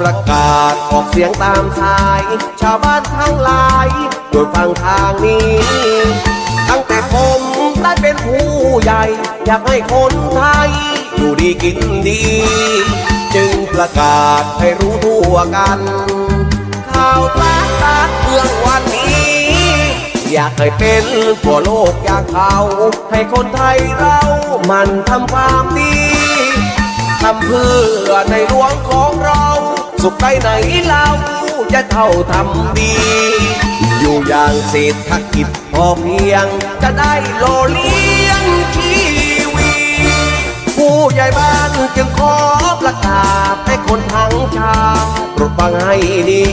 ประกาศออกเสียงตามสาย ชาวบ้านทั้งหลายโดยฟังทางนี้ ตั้งแต่ผมได้เป็นผู้ใหญ่ อยากให้คนไทย อยู่ดีกินดี จึงประกาศให้รู้ทั่วกัน ข่าวสารกาเมืองวันนี้ อยากให้เป็นทั่วโลกอย่างเขาให้คนไทยเรามันทำความดีทำเพื่อในห สุขไปไหนเราจะเท่าทำดี อยู่อย่างเศรษฐกิจพอเพียง จะได้โลเลี้ยงชีวิตผู้ใหญ่บ้านจึงขอประกาศให้คนทั้งชาติโปรดฟังให้ดี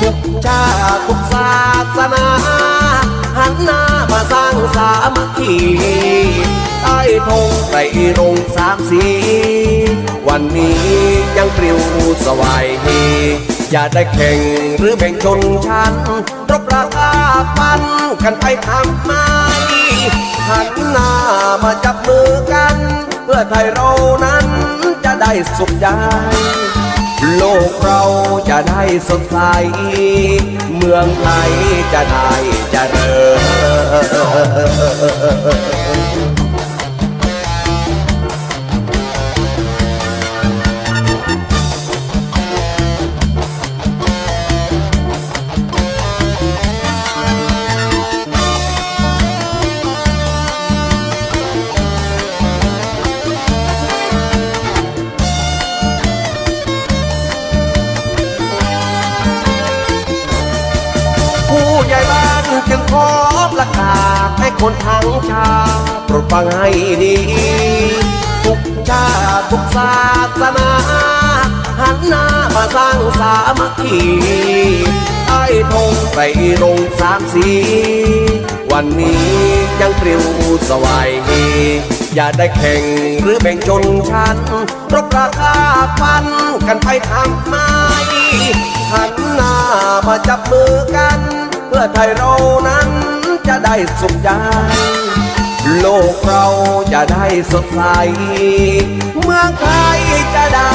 ทุกชาติทุกศาสนาหันหน้ามาสร้างสามัคคีใต้ธงไตรรงสามสีวันนี้ ยังปลิวสวายดีอย่าได้แข่งหรือแบ่งชนชั้นรบราคาปันกันไปทำไมหันหน้ามาจับมือกัน เพื่อไทยเรานั้นจะได้สุขใจโลกเราจะได้สดใส เมืองไทยจะได้เจริญ ใหญ่บ้านจึงขอประกาศให้คนทั้งชาติโปรดฟังให้ดี ทุกชาติทุกศาสนา หันหน้ามาสร้างสามัคคีใต้ธงไตรงสามสี วันนี้ยังปลิวสวายอย่าได้แข่งหรือแบ่งชนชั้นรบราคาฟันกันไปทำไมหันหน้ามาจับมือกัน อไทยเรานั้นจะได้สุขใจ โลกเราจะได้สดใส เมืองไทยจะได้